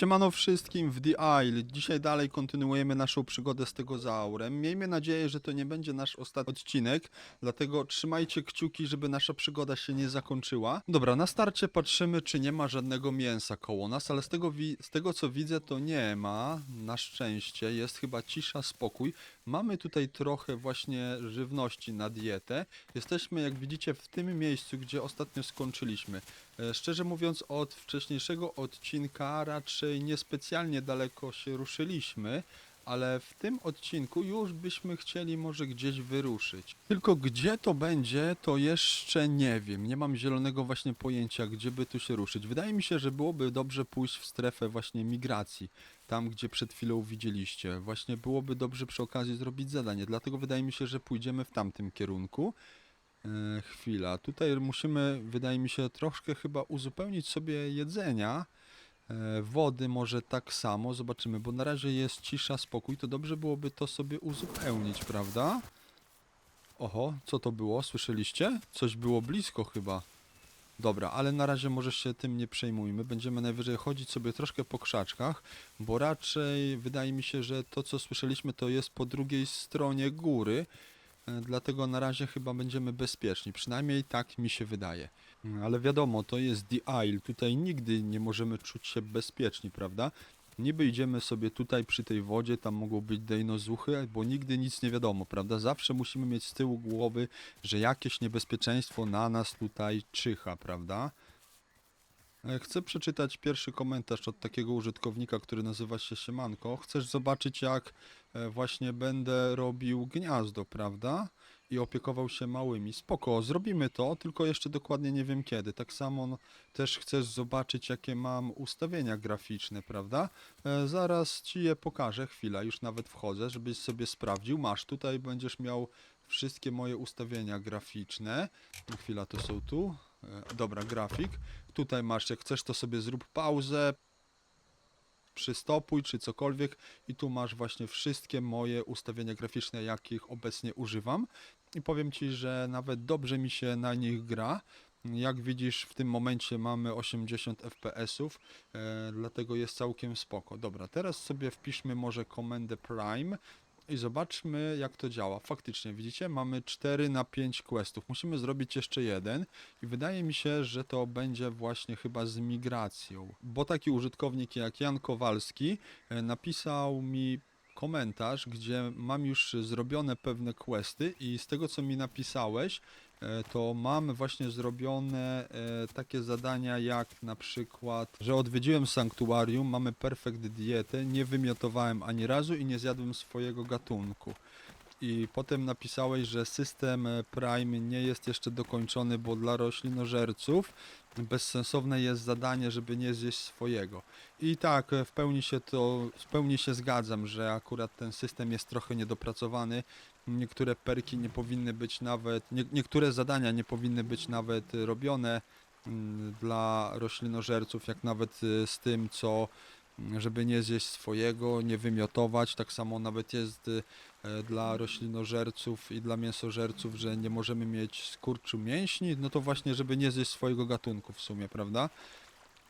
Siemano wszystkim w The Isle. Dzisiaj dalej kontynuujemy naszą przygodę z tego zaurem. Miejmy nadzieję, że to nie będzie nasz ostatni odcinek, dlatego trzymajcie kciuki, żeby nasza przygoda się nie zakończyła. Dobra, na starcie patrzymy, czy nie ma żadnego mięsa koło nas, ale z tego, z tego co widzę, to nie ma. Na szczęście jest chyba cisza, spokój. Mamy tutaj trochę właśnie żywności na dietę. Jesteśmy, jak widzicie, w tym miejscu, gdzie ostatnio skończyliśmy. E, Szczerze mówiąc, od wcześniejszego odcinka raczej niespecjalnie daleko się ruszyliśmy, ale w tym odcinku już byśmy chcieli może gdzieś wyruszyć. Tylko gdzie to będzie, to jeszcze nie wiem. Nie mam zielonego właśnie pojęcia, gdzie by tu się ruszyć. Wydaje mi się, że byłoby dobrze pójść w strefę właśnie migracji. Tam, gdzie przed chwilą widzieliście. Właśnie byłoby dobrze przy okazji zrobić zadanie. Dlatego wydaje mi się, że pójdziemy w tamtym kierunku. E, chwila. Tutaj musimy, wydaje mi się, troszkę chyba uzupełnić sobie jedzenia. E, wody może tak samo. Zobaczymy, bo na razie jest cisza, spokój. To dobrze byłoby to sobie uzupełnić, prawda? Oho, co to było? Słyszeliście? Coś było blisko chyba. Dobra, ale na razie może się tym nie przejmujmy. Będziemy najwyżej chodzić sobie troszkę po krzaczkach, bo raczej wydaje mi się, że to co słyszeliśmy to jest po drugiej stronie góry. E, Dlatego na razie chyba będziemy bezpieczni, przynajmniej tak mi się wydaje. Ale wiadomo, to jest The Isle, tutaj nigdy nie możemy czuć się bezpieczni, prawda? Niby idziemy sobie tutaj przy tej wodzie, tam mogą być dejnozuchy, bo nigdy nic nie wiadomo, prawda? Zawsze musimy mieć z tyłu głowy, że jakieś niebezpieczeństwo na nas tutaj czyha, prawda? E, Chcę przeczytać pierwszy komentarz od takiego użytkownika, który nazywa się Siemanko. Chcesz zobaczyć, jak e, właśnie będę robił gniazdo, prawda? I opiekował się małymi. Spoko, zrobimy to, tylko jeszcze dokładnie nie wiem kiedy. Tak samo no, też chcesz zobaczyć, jakie mam ustawienia graficzne, prawda? E, zaraz ci je pokażę, chwila, już nawet wchodzę, żebyś sobie sprawdził. Masz, tutaj będziesz miał wszystkie moje ustawienia graficzne. Chwila, to są tu. E, dobra, grafik. Tutaj masz, jak chcesz, to sobie zrób pauzę, przystopuj czy cokolwiek i tu masz właśnie wszystkie moje ustawienia graficzne, jakich obecnie używam i powiem Ci, że nawet dobrze mi się na nich gra. Jak widzisz, w tym momencie mamy 80 FPS-ów, e, dlatego jest całkiem spoko. Dobra, teraz sobie wpiszmy może komendę Prime i zobaczmy jak to działa. Faktycznie, widzicie, mamy 4 na 5 questów. Musimy zrobić jeszcze jeden i wydaje mi się, że to będzie właśnie chyba z migracją. Bo taki użytkownik jak Jan Kowalski e, napisał mi komentarz, gdzie mam już zrobione pewne questy i z tego co mi napisałeś, e, to mam właśnie zrobione e, takie zadania jak na przykład, że odwiedziłem sanktuarium, mamy perfect dietę, nie wymiotowałem ani razu i nie zjadłem swojego gatunku. I potem napisałeś, że system e, Prime nie jest jeszcze dokończony, bo dla roślinożerców bezsensowne jest zadanie, żeby nie zjeść swojego. I tak, e, w pełni się to, w pełni się zgadzam, że akurat ten system jest trochę niedopracowany. Niektóre perki nie powinny być nawet, nie, niektóre zadania nie powinny być nawet e, robione mm, dla roślinożerców, jak nawet z tym, co żeby nie zjeść swojego, nie wymiotować. Tak samo nawet jest y, e, dla roślinożerców i dla mięsożerców, że nie możemy mieć skurczu mięśni, no to właśnie, żeby nie zjeść swojego gatunku w sumie, prawda?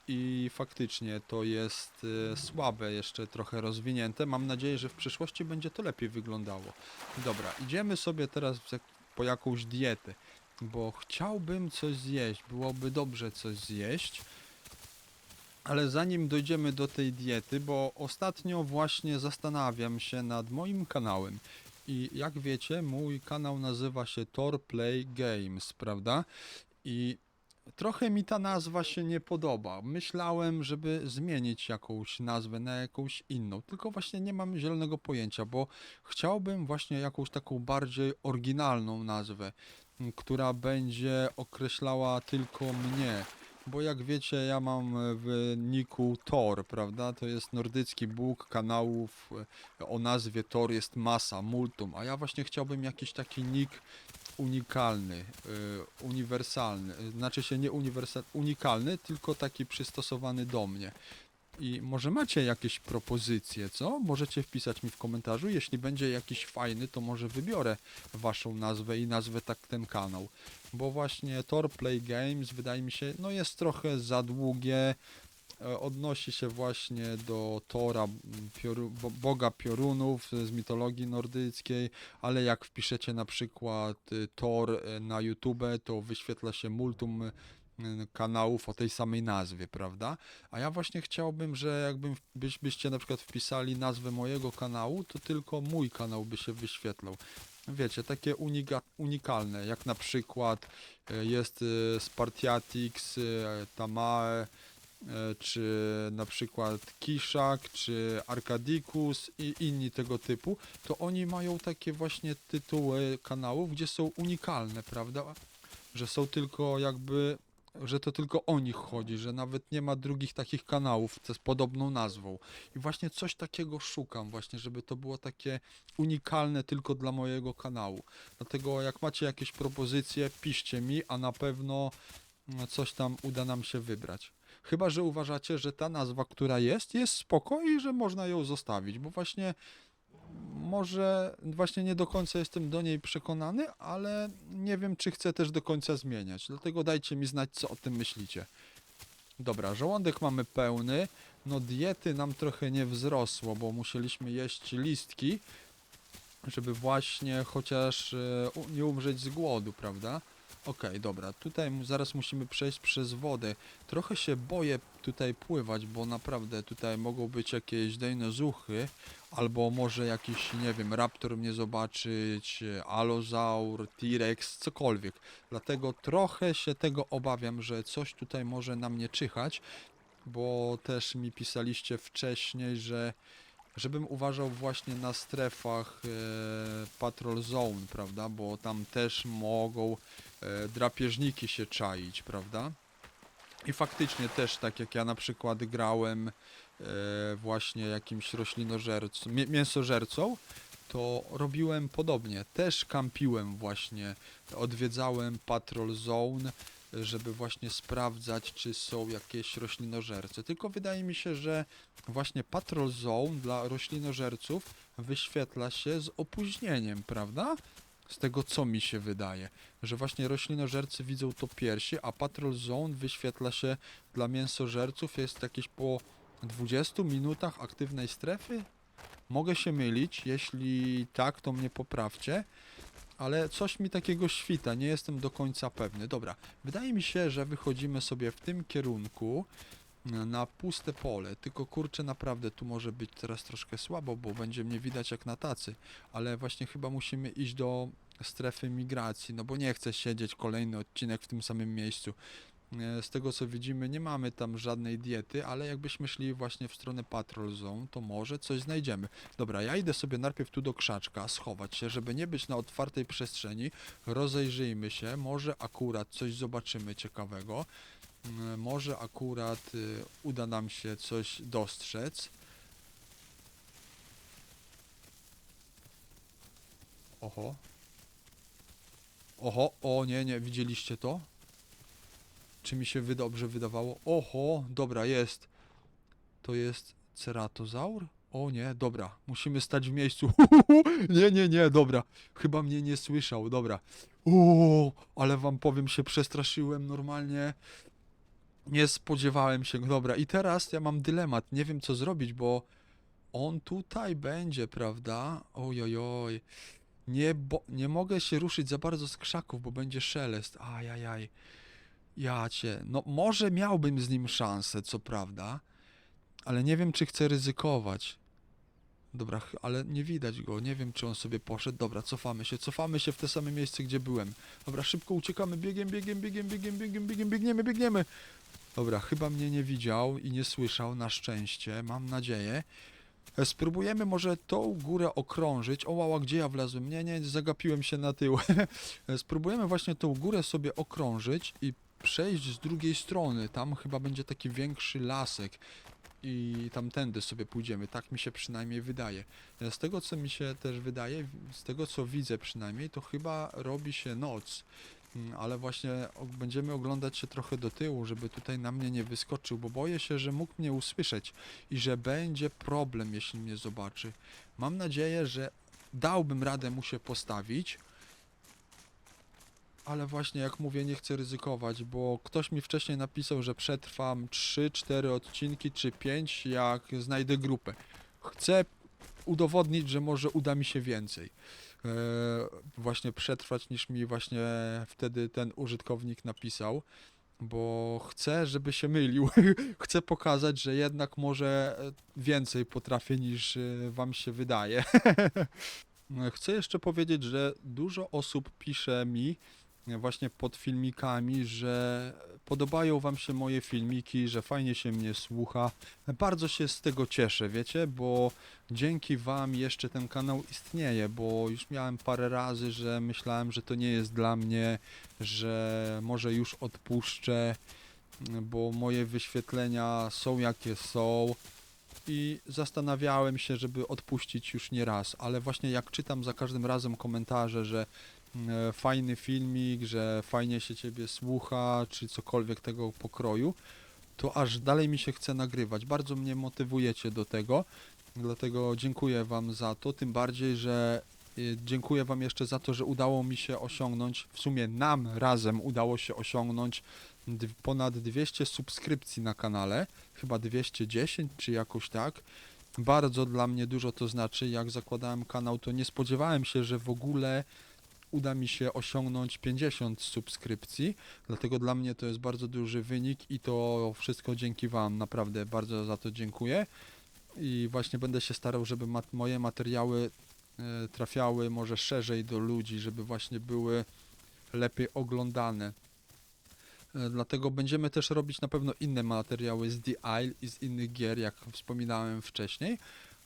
I faktycznie to jest y, słabe, jeszcze trochę rozwinięte. Mam nadzieję, że w przyszłości będzie to lepiej wyglądało. Dobra, idziemy sobie teraz po jakąś dietę, bo chciałbym coś zjeść, byłoby dobrze coś zjeść. Ale zanim dojdziemy do tej diety, bo ostatnio właśnie zastanawiam się nad moim kanałem. I jak wiecie, mój kanał nazywa się Tor Play Games, prawda? I trochę mi ta nazwa się nie podoba. Myślałem, żeby zmienić jakąś nazwę na jakąś inną, tylko właśnie nie mam zielonego pojęcia, bo chciałbym właśnie jakąś taką bardziej oryginalną nazwę, która będzie określała tylko mnie. Bo jak wiecie, ja mam e, w niku Thor, prawda? To jest nordycki bóg kanałów e, o nazwie Thor jest masa, multum, a ja właśnie chciałbym jakiś taki nick unikalny, e, uniwersalny, znaczy się nie uniwersal, unikalny, tylko taki przystosowany do mnie. I może macie jakieś propozycje, co? Możecie wpisać mi w komentarzu. Jeśli będzie jakiś fajny, to może wybiorę waszą nazwę i nazwę tak ten kanał. Bo właśnie Tor Play Games wydaje mi się, no jest trochę za długie, e, odnosi się właśnie do Tora, pioru, bo, boga piorunów z mitologii nordyckiej, ale jak wpiszecie na przykład y, Thor e, na YouTube, to wyświetla się multum y, kanałów o tej samej nazwie, prawda? A ja właśnie chciałbym, że jakbym w- byś, byście na przykład wpisali nazwę mojego kanału, to tylko mój kanał by się wyświetlał. Wiecie, takie unika, unikalne, jak na przykład e, jest e, Spartiatix, e, Tamae, czy na przykład Kiszak, czy Arkadikus i inni tego typu, to oni mają takie właśnie tytuły kanałów, gdzie są unikalne, prawda? Że są tylko jakby, że to tylko o nich chodzi, że nawet nie ma drugich takich kanałów z podobną nazwą. I właśnie coś takiego szukam, właśnie, żeby to było takie unikalne tylko dla mojego kanału. Dlatego jak macie jakieś propozycje, piszcie mi, a na pewno mm, coś tam uda nam się wybrać. Chyba, że uważacie, że ta nazwa, która jest, jest spoko i że można ją zostawić, bo właśnie może właśnie nie do końca jestem do niej przekonany, ale nie wiem, czy chcę też do końca zmieniać. Dlatego dajcie mi znać, co o tym myślicie. Dobra, żołądek mamy pełny. No diety nam trochę nie wzrosło, bo musieliśmy jeść listki, żeby właśnie chociaż e, nie umrzeć z głodu, prawda? Okej, dobra, tutaj zaraz musimy przejść przez wodę. Trochę się boję tutaj pływać, bo naprawdę tutaj mogą być jakieś dejnozuchy, albo może jakiś, nie wiem, raptor mnie zobaczyć, alozaur, T-rex, cokolwiek. Dlatego trochę się tego obawiam, że coś tutaj może na mnie czyhać, bo też mi pisaliście wcześniej, że żebym uważał właśnie na strefach e, patrol zone, prawda, bo tam też mogą drapieżniki się czaić, prawda? I faktycznie też tak jak ja na przykład grałem e, właśnie jakimś roślinożercą, mię- mięsożercą, to robiłem podobnie. Też kampiłem właśnie, odwiedzałem patrol zone, żeby właśnie sprawdzać, czy są jakieś roślinożerce. Tylko wydaje mi się, że właśnie patrol zone dla roślinożerców wyświetla się z opóźnieniem, prawda? Z tego co mi się wydaje, że właśnie roślinożercy widzą to piersi, a patrol zone wyświetla się dla mięsożerców jest jakieś po 20 minutach aktywnej strefy. Mogę się mylić, jeśli tak, to mnie poprawcie, ale coś mi takiego świta, nie jestem do końca pewny. Dobra, wydaje mi się, że wychodzimy sobie w tym kierunku na puste pole, tylko kurczę naprawdę tu może być teraz troszkę słabo, bo będzie mnie widać jak na tacy, ale właśnie chyba musimy iść do strefy migracji, no bo nie chcę siedzieć kolejny odcinek w tym samym miejscu. E, Z tego co widzimy, nie mamy tam żadnej diety, ale jakbyśmy szli właśnie w stronę Patrol Zone, to może coś znajdziemy. Dobra, ja idę sobie najpierw tu do krzaczka, schować się, żeby nie być na otwartej przestrzeni. Rozejrzyjmy się, może akurat coś zobaczymy ciekawego. Mm, Może akurat y, uda nam się coś dostrzec. Oho. Oho, o nie, nie, widzieliście to? Czy mi się dobrze wydawało? Oho, dobra, jest. To jest ceratozaur? O nie, dobra, musimy stać w miejscu. nie, nie, nie, dobra. Chyba mnie nie słyszał, dobra. O, ale wam powiem, się przestraszyłem normalnie. Nie spodziewałem się, dobra. I teraz ja mam dylemat, nie wiem co zrobić, bo on tutaj będzie, prawda? Ojojoj. Nie, bo, nie mogę się ruszyć za bardzo z krzaków, bo będzie szelest. Ajajaj. Ja cię. No może miałbym z nim szansę, co prawda, ale nie wiem, czy chcę ryzykować. Dobra, ale nie widać go, nie wiem, czy on sobie poszedł. Dobra, cofamy się, cofamy się w te same miejsce, gdzie byłem. Dobra, szybko uciekamy, biegiem, biegiem, biegiem, biegiem, biegiem, biegiem, biegniemy, biegniemy. Dobra, chyba mnie nie widział i nie słyszał, na szczęście, mam nadzieję. E, Spróbujemy może tą górę okrążyć. O, łała, gdzie ja wlazłem? Nie, nie, zagapiłem się na tył. E, Spróbujemy właśnie tą górę sobie okrążyć i przejść z drugiej strony. Tam chyba będzie taki większy lasek i tamtędy sobie pójdziemy. Tak mi się przynajmniej wydaje. E, Z tego co mi się też wydaje, z tego co widzę przynajmniej, to chyba robi się noc. Mm, Ale właśnie będziemy oglądać się trochę do tyłu, żeby tutaj na mnie nie wyskoczył, bo boję się, że mógł mnie usłyszeć i że będzie problem, jeśli mnie zobaczy. Mam nadzieję, że dałbym radę mu się postawić. ale właśnie jak mówię, nie chcę ryzykować, bo ktoś mi wcześniej napisał, że przetrwam 3-4 odcinki czy 5, jak znajdę grupę. Chcę udowodnić, że może uda mi się więcej. E, właśnie przetrwać niż mi właśnie wtedy ten użytkownik napisał, bo chcę, żeby się mylił. chcę pokazać, że jednak może e, więcej potrafię niż e, wam się wydaje. Chcę jeszcze powiedzieć, że dużo osób pisze mi właśnie pod filmikami, że podobają wam się moje filmiki, że fajnie się mnie słucha. Bardzo się z tego cieszę, wiecie, bo dzięki wam jeszcze ten kanał istnieje, bo już miałem parę razy, że myślałem, że to nie jest dla mnie, że może już odpuszczę, bo moje wyświetlenia są jakie są i zastanawiałem się, żeby odpuścić już nie raz, ale właśnie jak czytam za każdym razem komentarze, że fajny filmik, że fajnie się ciebie słucha, czy cokolwiek tego pokroju, to aż dalej mi się chce nagrywać. Bardzo mnie motywujecie do tego, dlatego dziękuję wam za to, tym bardziej, że e, dziękuję wam jeszcze za to, że udało mi się osiągnąć, w sumie nam razem udało się osiągnąć ponad 200 subskrypcji na kanale, chyba 210 czy jakoś tak. Bardzo dla mnie dużo to znaczy. Jak zakładałem kanał, to nie spodziewałem się, że w ogóle uda mi się osiągnąć 50 subskrypcji. Dlatego dla mnie to jest bardzo duży wynik i to wszystko dzięki Wam. Naprawdę bardzo za to dziękuję. I właśnie będę się starał, żeby mat- moje materiały e, trafiały może szerzej do ludzi, żeby właśnie były lepiej oglądane. E, Dlatego będziemy też robić na pewno inne materiały z The Isle i z innych gier, jak wspominałem wcześniej.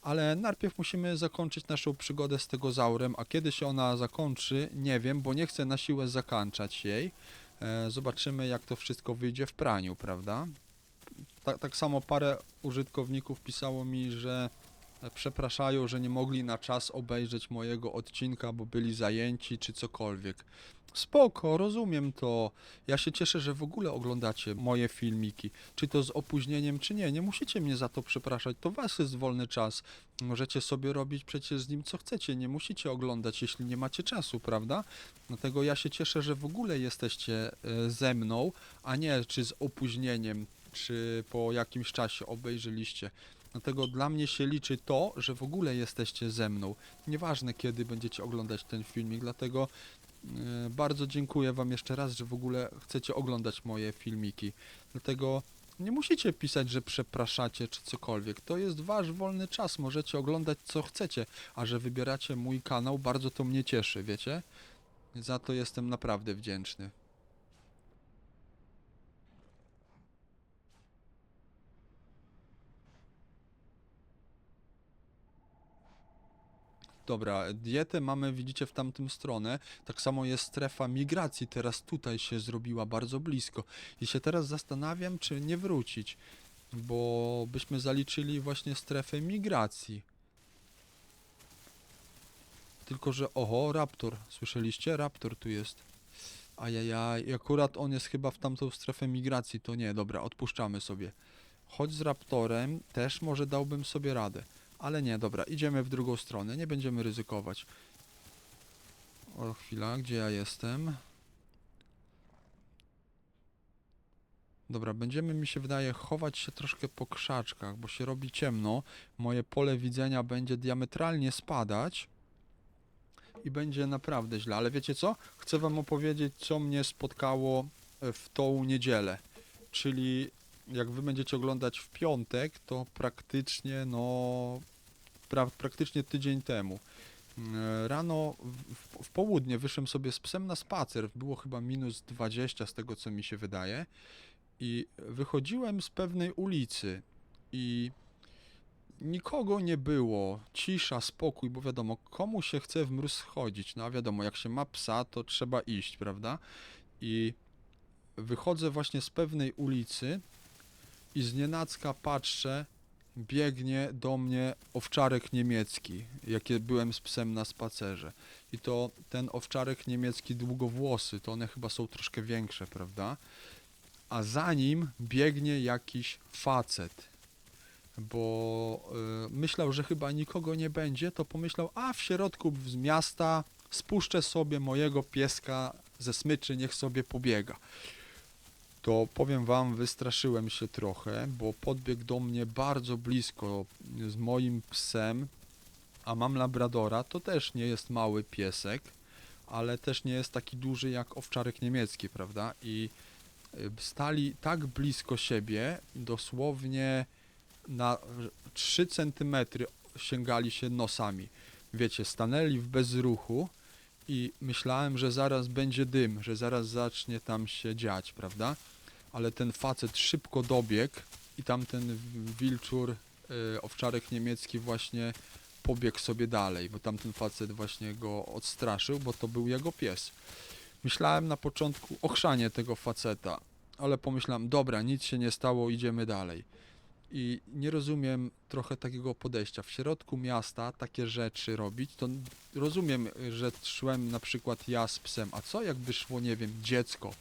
Ale najpierw musimy zakończyć naszą przygodę z tego zaurem, a kiedy się ona zakończy, nie wiem, bo nie chcę na siłę zakończać jej. E, Zobaczymy, jak to wszystko wyjdzie w praniu, prawda? Tak, samo parę użytkowników pisało mi, że przepraszają, że nie mogli na czas obejrzeć mojego odcinka, bo byli zajęci czy cokolwiek. Spoko, rozumiem to. Ja się cieszę, że w ogóle oglądacie moje filmiki. Czy to z opóźnieniem, czy nie. Nie musicie mnie za to przepraszać. To was jest wolny czas. Możecie sobie robić przecież z nim co chcecie. Nie musicie oglądać, jeśli nie macie czasu, prawda? Dlatego ja się cieszę, że w ogóle jesteście e, ze mną, a nie czy z opóźnieniem, czy po jakimś czasie obejrzyliście. Dlatego dla mnie się liczy to, że w ogóle jesteście ze mną. Nieważne kiedy będziecie oglądać ten filmik, dlatego e, bardzo dziękuję Wam jeszcze raz, że w ogóle chcecie oglądać moje filmiki. Dlatego nie musicie pisać, że przepraszacie czy cokolwiek. To jest Wasz wolny czas, możecie oglądać co chcecie, a że wybieracie mój kanał, bardzo to mnie cieszy, wiecie? Za to jestem naprawdę wdzięczny. Dobra, dietę mamy, widzicie, w tamtym stronę. Tak samo jest strefa migracji, teraz tutaj się zrobiła bardzo blisko. I się teraz zastanawiam, czy nie wrócić, bo byśmy zaliczyli właśnie strefę migracji. Tylko, że oho, raptor, słyszeliście? Raptor tu jest. Ajajaj, i akurat on jest chyba w tamtą strefę migracji, to nie, dobra, odpuszczamy sobie. Chodź z raptorem, też może dałbym sobie radę. Ale nie, dobra, idziemy w drugą stronę, nie będziemy ryzykować. O, chwila, gdzie ja jestem? Dobra, będziemy, mi się wydaje, chować się troszkę po krzaczkach, bo się robi ciemno. Moje pole widzenia będzie diametralnie spadać i będzie naprawdę źle. Ale wiecie co? Chcę wam opowiedzieć, co mnie spotkało e, w tą niedzielę. Czyli jak wy będziecie oglądać w piątek, to praktycznie, no, pra, praktycznie tydzień temu. E, Rano w, w, południe wyszłem sobie z psem na spacer. Było chyba minus 20 z tego, co mi się wydaje. I wychodziłem z pewnej ulicy i nikogo nie było. Cisza, spokój, bo wiadomo, komu się chce w mróz chodzić. No a wiadomo, jak się ma psa, to trzeba iść, prawda? I wychodzę właśnie z pewnej ulicy i znienacka patrzę, biegnie do mnie owczarek niemiecki, jakie byłem z psem na spacerze. I to ten owczarek niemiecki długowłosy, to one chyba są troszkę większe, prawda? A za nim biegnie jakiś facet. Bo y, myślał, że chyba nikogo nie będzie, to pomyślał, a w środku z miasta spuszczę sobie mojego pieska ze smyczy, niech sobie pobiega. To powiem wam, wystraszyłem się trochę, bo podbiegł do mnie bardzo blisko z moim psem, a mam labradora, to też nie jest mały piesek, ale też nie jest taki duży jak owczarek niemiecki, prawda? I y, stali tak blisko siebie, dosłownie na 3 cm sięgali się nosami. Wiecie, stanęli w bezruchu i myślałem, że zaraz będzie dym, że zaraz zacznie tam się dziać, prawda? Ale ten facet szybko dobiegł i tamten wilczur, y, owczarek niemiecki właśnie pobiegł sobie dalej, bo tamten facet właśnie go odstraszył, bo to był jego pies. Myślałem na początku ochrzanie tego faceta, ale pomyślałem, dobra, nic się nie stało, idziemy dalej. I nie rozumiem trochę takiego podejścia. W środku miasta takie rzeczy robić, to rozumiem, że szłem na przykład ja z psem, a co jakby szło, nie wiem, dziecko, e,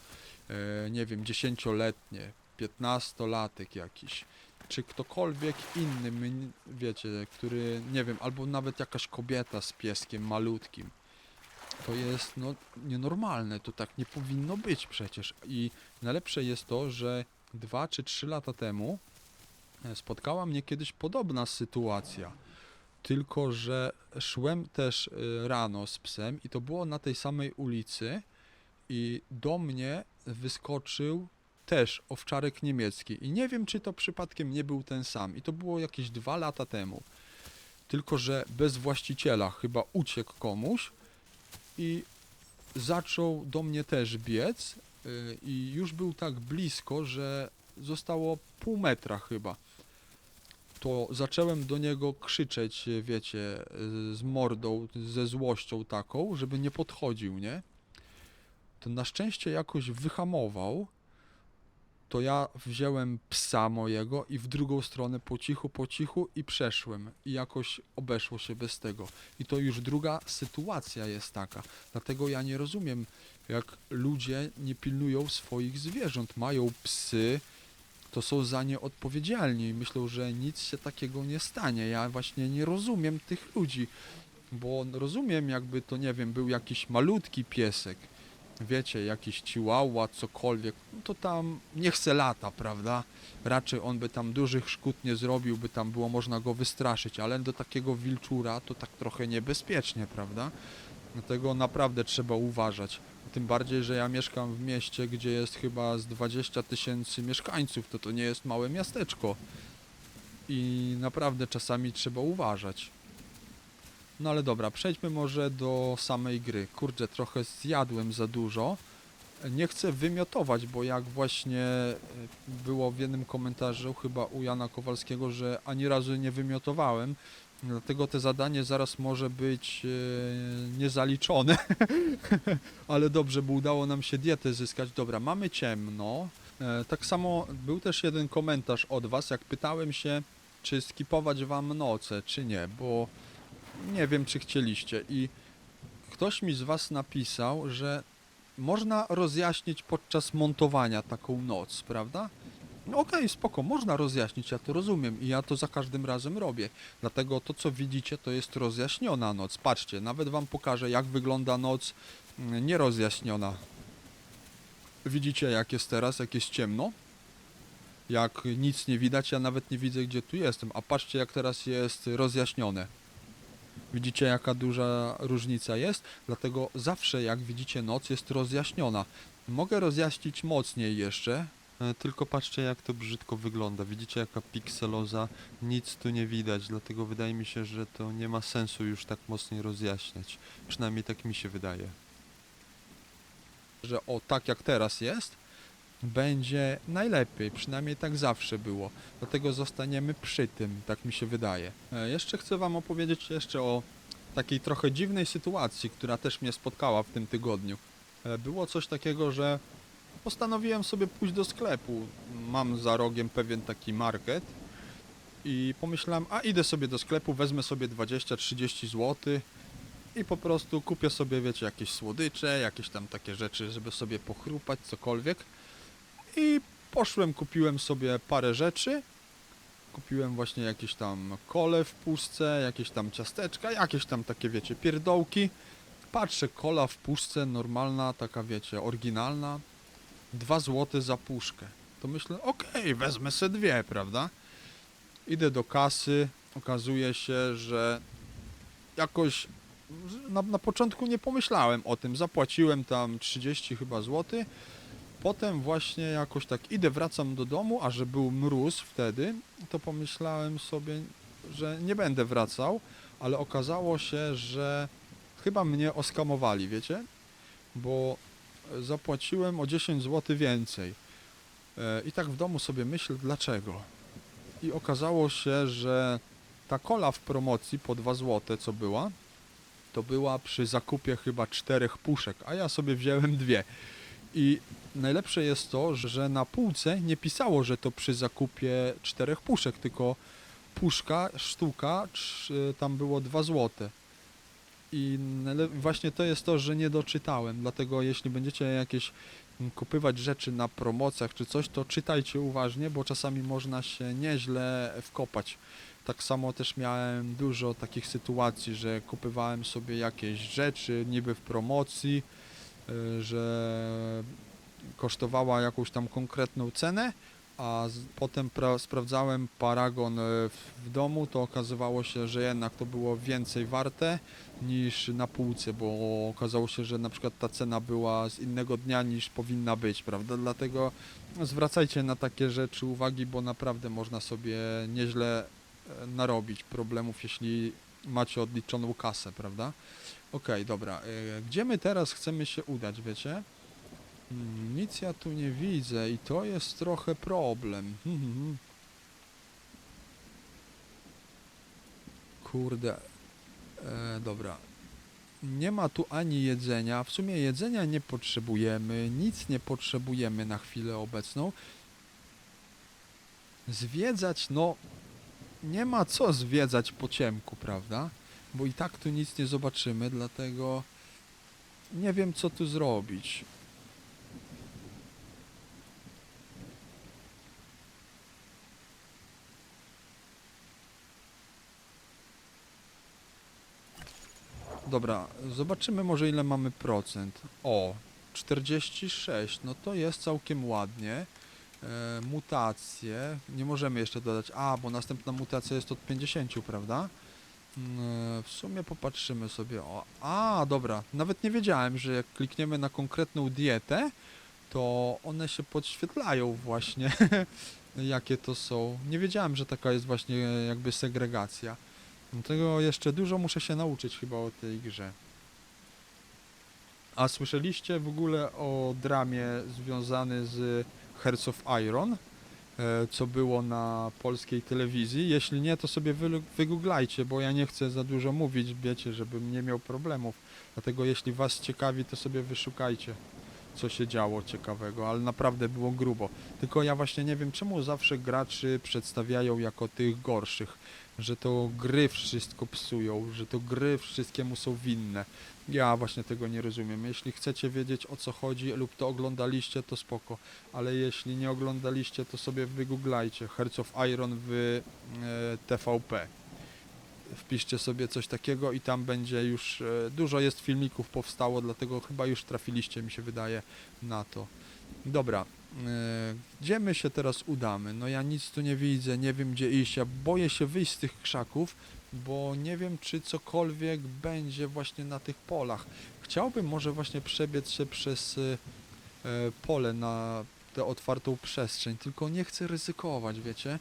nie wiem, dziesięcioletnie, piętnastolatek jakiś, czy ktokolwiek inny, wiecie, który, nie wiem, albo nawet jakaś kobieta z pieskiem malutkim. To jest no, nienormalne, to tak nie powinno być przecież. I najlepsze jest to, że dwa czy trzy lata temu e, spotkała mnie kiedyś podobna sytuacja. Tylko, że szłem też e, rano z psem i to było na tej samej ulicy i do mnie wyskoczył też owczarek niemiecki. I nie wiem, czy to przypadkiem nie był ten sam. I to było jakieś dwa lata temu. Tylko, że bez właściciela chyba uciekł komuś i zaczął do mnie też biec y, i już był tak blisko, że zostało pół metra chyba. To zacząłem do niego krzyczeć, wiecie, z mordą, ze złością taką, żeby nie podchodził, nie? To na szczęście jakoś wyhamował. To ja wziąłem psa mojego i w drugą stronę po cichu, po cichu i przeszłem. I jakoś obeszło się bez tego. I to już druga sytuacja jest taka. Dlatego ja nie rozumiem, jak ludzie nie pilnują swoich zwierząt. Mają psy, to są za nie odpowiedzialni i myślą, że nic się takiego nie stanie. Ja właśnie nie rozumiem tych ludzi, bo rozumiem, jakby to, nie wiem, był jakiś malutki piesek, wiecie, jakiś chihuahua, cokolwiek, no to tam niech se lata, prawda? Raczej on by tam dużych szkód nie zrobił, by tam było można go wystraszyć, ale do takiego wilczura to tak trochę niebezpiecznie, prawda? Dlatego naprawdę trzeba uważać. Tym bardziej, że ja mieszkam w mieście, gdzie jest chyba z 20 tysięcy mieszkańców, to to nie jest małe miasteczko. I naprawdę czasami trzeba uważać. No ale dobra, przejdźmy może do samej gry. Kurczę, trochę zjadłem za dużo. Nie chcę wymiotować, bo jak właśnie e, było w jednym komentarzu chyba u Jana Kowalskiego, że ani razu nie wymiotowałem, dlatego te zadanie zaraz może być e, niezaliczone. ale dobrze, bo udało nam się dietę zyskać. Dobra, mamy ciemno. E, tak samo był też jeden komentarz od Was, jak pytałem się, czy skipować Wam noce, czy nie, bo nie wiem, czy chcieliście. I ktoś mi z Was napisał, że można rozjaśnić podczas montowania taką noc, prawda? No okej, spoko, można rozjaśnić, ja to rozumiem i ja to za każdym razem robię. Dlatego to, co widzicie, to jest rozjaśniona noc. Patrzcie, nawet Wam pokażę, jak wygląda noc mm, nierozjaśniona. Widzicie, jak jest teraz, jak jest ciemno? Jak nic nie widać, ja nawet nie widzę, gdzie tu jestem. A patrzcie, jak teraz jest rozjaśnione. Widzicie, jaka duża różnica jest? Dlatego zawsze, jak widzicie, noc jest rozjaśniona. Mogę rozjaśnić mocniej jeszcze. E, Tylko patrzcie jak to brzydko wygląda. Widzicie jaka pikseloza, nic tu nie widać, dlatego wydaje mi się, że to nie ma sensu już tak mocniej rozjaśniać. Przynajmniej tak mi się wydaje. że o tak jak teraz jest, będzie najlepiej. Przynajmniej tak zawsze było. Dlatego zostaniemy przy tym, tak mi się wydaje. E, Jeszcze chcę Wam opowiedzieć jeszcze o takiej trochę dziwnej sytuacji, która też mnie spotkała w tym tygodniu. E, Było coś takiego, że postanowiłem sobie pójść do sklepu. Mam za rogiem pewien taki market i pomyślałem, a idę sobie do sklepu, wezmę sobie 20-30 zł i po prostu kupię sobie, wiecie, jakieś słodycze, jakieś tam takie rzeczy, żeby sobie pochrupać, cokolwiek. I poszłem, kupiłem sobie parę rzeczy. Kupiłem właśnie jakieś tam kole w puszce, jakieś tam ciasteczka, jakieś tam takie, wiecie, pierdołki. patrzę, kola w puszce, normalna, taka wiecie, oryginalna, 2 złote za puszkę. To myślę, okej, wezmę se dwie, prawda? Idę do kasy, okazuje się, że jakoś na, na początku nie pomyślałem o tym. Zapłaciłem tam 30 chyba złoty. Potem właśnie jakoś tak idę, wracam do domu, a że był mróz wtedy, to pomyślałem sobie, że nie będę wracał, ale okazało się, że chyba mnie oskamowali, wiecie? Bo zapłaciłem o 10 zł więcej. E, I tak w domu sobie myślę, dlaczego? I okazało się, że ta kola w promocji po 2 zł, co była, to była przy zakupie chyba czterech puszek, a ja sobie wziąłem dwie. I najlepsze jest to, że na półce nie pisało, że to przy zakupie czterech puszek, tylko puszka, sztuka, tam było 2 złote. I właśnie to jest to, że nie doczytałem, dlatego jeśli będziecie jakieś kupywać rzeczy na promocjach czy coś, to czytajcie uważnie, bo czasami można się nieźle wkopać. Tak samo też miałem dużo takich sytuacji, że kupywałem sobie jakieś rzeczy niby w promocji, że kosztowała jakąś tam konkretną cenę, a z, potem pra, sprawdzałem paragon y, w, w domu, to okazywało się, że jednak to było więcej warte niż na półce, bo okazało się, że na przykład ta cena była z innego dnia niż powinna być, prawda? Dlatego zwracajcie na takie rzeczy uwagi, bo naprawdę można sobie nieźle e, narobić problemów, jeśli macie odliczoną kasę, prawda? Okej, dobra. e, Gdzie my teraz chcemy się udać, wiecie? Mm, Nic ja tu nie widzę i to jest trochę problem. Hmm, hmm, hmm. Kurde. E, dobra. Nie ma tu ani jedzenia. W sumie jedzenia nie potrzebujemy. Nic nie potrzebujemy na chwilę obecną. Zwiedzać, no. Nie ma co zwiedzać po ciemku, prawda? Bo i tak tu nic nie zobaczymy, dlatego nie wiem co tu zrobić. Dobra, zobaczymy może ile mamy procent. O, 46, no to jest całkiem ładnie. E, mutacje, nie możemy jeszcze dodać, a, bo następna mutacja jest od 50, prawda? Mm, e, W sumie popatrzymy sobie, o, a, dobra, nawet nie wiedziałem, że jak klikniemy na konkretną dietę, to one się podświetlają właśnie, jakie to są. Nie wiedziałem, że taka jest właśnie jakby segregacja. Dlatego jeszcze dużo muszę się nauczyć chyba o tej grze. A słyszeliście w ogóle o dramie związany z Hearts of Iron, e, co było na polskiej telewizji? Jeśli nie, to sobie wy, wygooglajcie, bo ja nie chcę za dużo mówić, wiecie, żebym nie miał problemów. Dlatego jeśli was ciekawi, to sobie wyszukajcie, co się działo ciekawego, ale naprawdę było grubo. Tylko ja właśnie nie wiem, czemu zawsze graczy przedstawiają jako tych gorszych że to gry wszystko psują, że to gry wszystkiemu są winne. Ja właśnie tego nie rozumiem. Jeśli chcecie wiedzieć o co chodzi lub to oglądaliście, to spoko, ale jeśli nie oglądaliście, to sobie wygooglajcie Hearts of Iron w e, TVP. Wpiszcie sobie coś takiego i tam będzie już e, dużo jest filmików powstało, dlatego chyba już trafiliście, mi się wydaje, na to. Dobra, gdzie my się teraz udamy? No ja nic tu nie widzę, nie wiem gdzie iść. Ja boję się wyjść z tych krzaków, bo nie wiem czy cokolwiek będzie właśnie na tych polach. Chciałbym może właśnie przebiec się przez e, e, pole na tę otwartą przestrzeń, tylko nie chcę ryzykować, wiecie?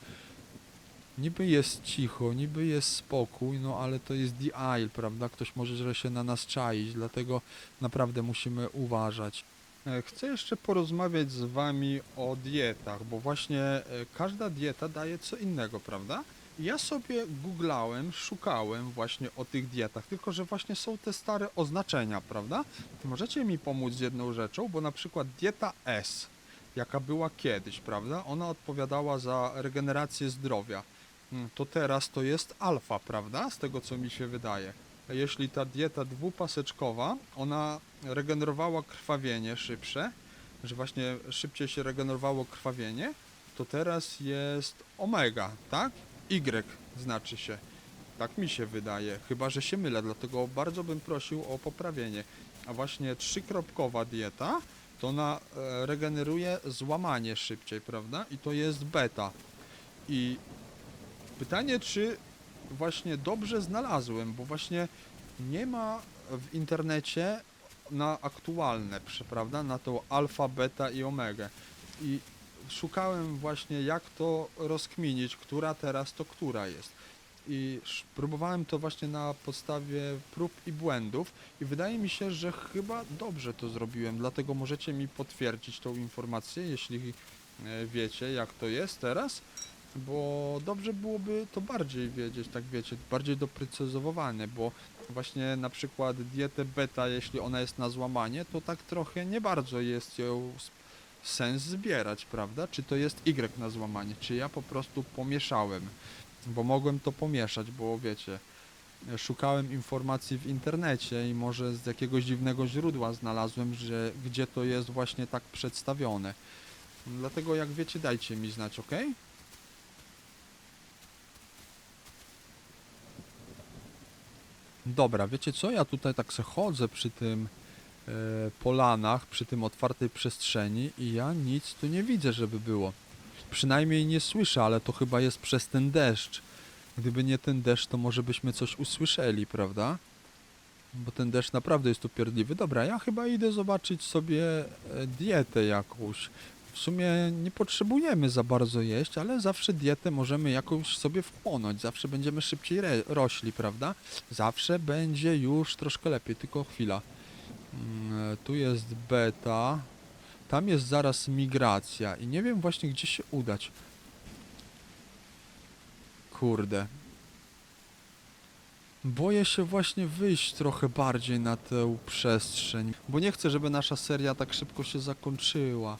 Niby jest cicho, niby jest spokój, no ale to jest The Isle, prawda? Ktoś może że się na nas czaić, dlatego naprawdę musimy uważać. E, Chcę jeszcze porozmawiać z Wami o dietach, bo właśnie e, każda dieta daje co innego, prawda? Ja sobie googlałem, szukałem właśnie o tych dietach, tylko że właśnie są te stare oznaczenia, prawda? Możecie mi pomóc z jedną rzeczą, bo na przykład dieta S, jaka była kiedyś, prawda? Ona odpowiadała za regenerację zdrowia. Mm, To teraz to jest alfa, prawda? Z tego co mi się wydaje. Jeśli ta dieta dwupaseczkowa, ona regenerowała krwawienie szybsze, że właśnie szybciej się regenerowało krwawienie, to teraz jest omega, tak? Y znaczy się. Tak mi się wydaje, chyba że się mylę, dlatego bardzo bym prosił o poprawienie. A właśnie trzykropkowa dieta to ona e, regeneruje złamanie szybciej, prawda? I to jest beta. I pytanie, czy właśnie dobrze znalazłem, bo właśnie nie ma w internecie na aktualne, prawda? Na to alfa, beta i omega. I szukałem właśnie jak to rozkminić, która teraz to która jest. I próbowałem to właśnie na podstawie prób i błędów i wydaje mi się, że chyba dobrze to zrobiłem, dlatego możecie mi potwierdzić tą informację, jeśli e, wiecie jak to jest teraz, bo dobrze byłoby to bardziej wiedzieć, tak wiecie, bardziej doprecyzowane, bo właśnie na przykład dietę beta, jeśli ona jest na złamanie, to tak trochę nie bardzo jest ją sens zbierać, prawda? Czy to jest Y na złamanie, czy ja po prostu pomieszałem, bo mogłem to pomieszać, bo wiecie, szukałem informacji w internecie i może z jakiegoś dziwnego źródła znalazłem, że gdzie to jest właśnie tak przedstawione. Dlatego jak wiecie, dajcie mi znać, ok? Dobra, wiecie co? Ja tutaj tak se chodzę przy tym e, polanach, przy tym otwartej przestrzeni i ja nic tu nie widzę, żeby było. Przynajmniej nie słyszę, ale to chyba jest przez ten deszcz. Gdyby nie ten deszcz, to może byśmy coś usłyszeli, prawda? Bo ten deszcz naprawdę jest upierdliwy. Dobra, ja chyba idę zobaczyć sobie e, dietę jakąś. W sumie nie potrzebujemy za bardzo jeść, ale zawsze dietę możemy jakąś sobie wchłonąć. Zawsze będziemy szybciej rośli, prawda? Zawsze będzie już troszkę lepiej, tylko chwila. Mm, Tu jest beta. Tam jest zaraz migracja i nie wiem właśnie gdzie się udać. Kurde. Boję się właśnie wyjść trochę bardziej na tę przestrzeń, bo nie chcę, żeby nasza seria tak szybko się zakończyła.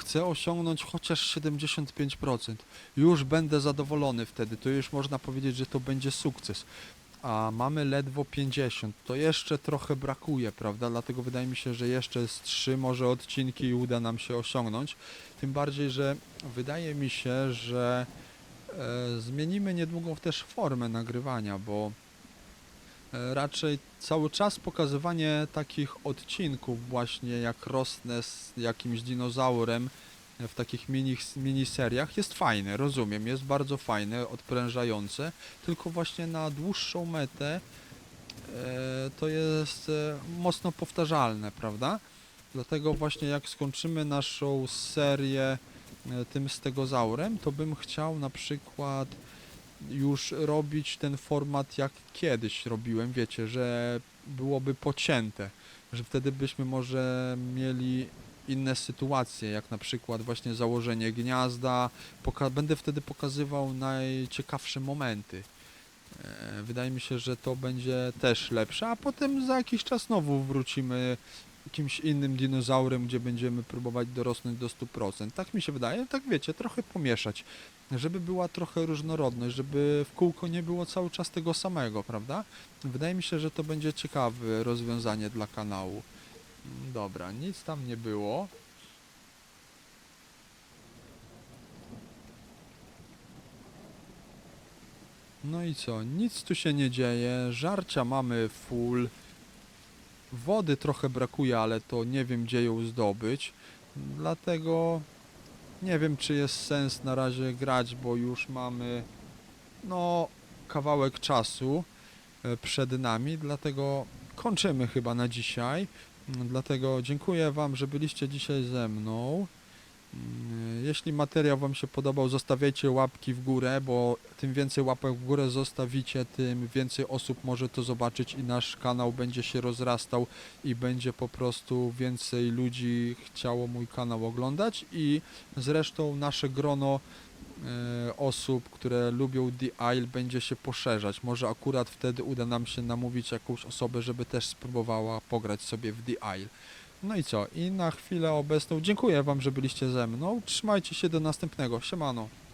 Chcę osiągnąć chociaż 75%. Już będę zadowolony wtedy. To już można powiedzieć, że to będzie sukces. A mamy ledwo 50. To jeszcze trochę brakuje, prawda? Dlatego wydaje mi się, że jeszcze z 3 może odcinki i uda nam się osiągnąć. Tym bardziej, że wydaje mi się, że e, zmienimy niedługo też formę nagrywania, bo raczej cały czas pokazywanie takich odcinków właśnie jak rosnę z jakimś dinozaurem e, w takich mini, miniseriach jest fajne, rozumiem, jest bardzo fajne, odprężające, tylko właśnie na dłuższą metę e, to jest e, mocno powtarzalne, prawda? Dlatego właśnie jak skończymy naszą serię e, tym stegozaurem, to bym chciał na przykład już robić ten format jak kiedyś robiłem, wiecie, że byłoby pocięte, że wtedy byśmy może mieli inne sytuacje, jak na przykład właśnie założenie gniazda. Poka- będę wtedy pokazywał najciekawsze momenty. E, Wydaje mi się, że to będzie też lepsze, a potem za jakiś czas znowu wrócimy jakimś innym dinozaurem, gdzie będziemy próbować dorosnąć do 100%. Tak mi się wydaje, tak wiecie, trochę pomieszać, żeby była trochę różnorodność, żeby w kółko nie było cały czas tego samego, prawda? Wydaje mi się, że to będzie ciekawe rozwiązanie dla kanału. Dobra, nic tam nie było. No i co? Nic tu się nie dzieje. Żarcia mamy full. Wody trochę brakuje, ale to nie wiem gdzie ją zdobyć. Dlatego nie wiem czy jest sens na razie grać, bo już mamy no kawałek czasu e, przed nami, dlatego kończymy chyba na dzisiaj. Dlatego dziękuję Wam, że byliście dzisiaj ze mną. Mm, Jeśli materiał Wam się podobał, zostawiajcie łapki w górę, bo tym więcej łapek w górę zostawicie, tym więcej osób może to zobaczyć i nasz kanał będzie się rozrastał i będzie po prostu więcej ludzi chciało mój kanał oglądać i zresztą nasze grono e, osób, które lubią The Isle będzie się poszerzać. Może akurat wtedy uda nam się namówić jakąś osobę, żeby też spróbowała pograć sobie w The Isle. No i co? I na chwilę obecną dziękuję Wam, że byliście ze mną. Trzymajcie się do następnego. Siemano.